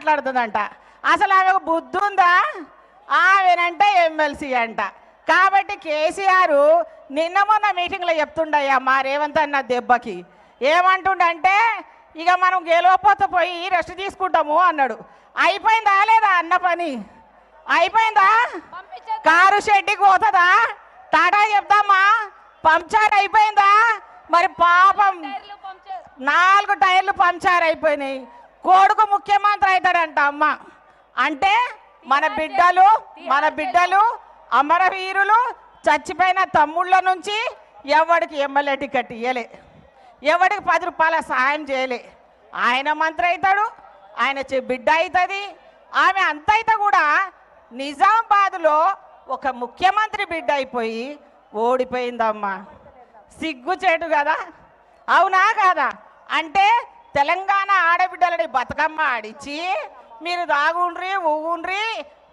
మాట్లాడుతుందంట. అసలు ఆమెకు బుద్ధి ఉందా? ఆమెనంటే ఎమ్మెల్సీ అంట. కాబట్టి కేసీఆర్ నిన్న మొన్న మీటింగ్లో చెప్తుండయ్యా మా రేవంత్ అన్న దెబ్బకి. ఏమంటుండంటే ఇక మనం గెలవపోతే పోయి రెస్ట్ తీసుకుంటాము అన్నాడు. అయిపోయిందా లేదా అన్న పని? అయిపోయిందా? కారు షెడ్డికి పోతుందా? టాటా చెప్దామా? పంచర్ అయిపోయిందా? మరి పాపం నాలుగు టైర్లు పంచర్ అయిపోయినాయి. కొడుకు ముఖ్యమంత్రి అవుతాడంట అమ్మ. అంటే మన బిడ్డలు మన బిడ్డలు అమరవీరులు చచ్చిపోయిన తమ్ముళ్ళ నుంచి ఎవడికి ఎమ్మెల్యే టికెట్ ఇయ్యలే. ఎవడికి పది రూపాయల సహాయం చేయలే. ఆయన మంత్రి అవుతాడు ఆయన చె- బిడ్డ అవుతుంది ఆమె అంత అయితే కూడా నిజామాబాద్లో ఒక ముఖ్యమంత్రి బిడ్డ అయిపోయి ఓడిపోయిందమ్మా. సిగ్గుచేటు కదా? అవునా కాదా? అంటే తెలంగాణ ఆడబిడ్డలని బతుకమ్మ ఆడిచ్చి మీరు తాగుండ్రి ఊగుండ్రి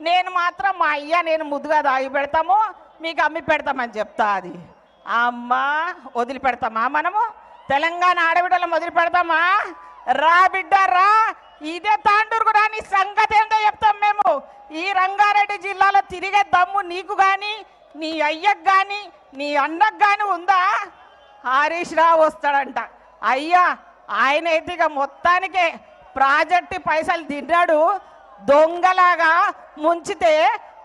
నేను మాత్రం మా అయ్య నేను ముద్దుగా దాగి పెడతాము మీకు అమ్మి పెడతామని చెప్తా అది. అమ్మా వదిలిపెడతామా మనము? తెలంగాణ ఆడబిడ్డలను వదిలిపెడతామా? రా బిడ్డ రా. ఇదే తాండూరు కూడా నీ సంగతి ఏంటో చెప్తాం మేము. ఈ రంగారెడ్డి జిల్లాలో తిరిగే దమ్ము నీకు కానీ నీ అయ్యకు కానీ నీ అన్నకు కానీ ఉందా? హరీష్ రావు వస్తాడంట. అయ్యా ఆయన అయితే ఇక మొత్తానికే ప్రాజెక్టు పైసలు తిన్నాడు దొంగలాగా ముంచితే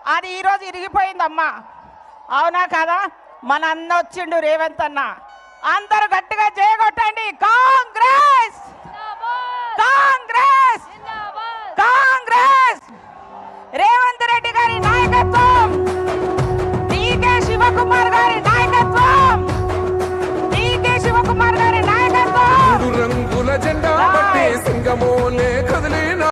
అది ఈరోజు ఇరిగిపోయిందమ్మా. అవునా కదా? మన అన్న వచ్చిండు రేవంత్ అన్న. అందరూ గట్టిగా చేయగొట్టండి కాంగ్రెస్!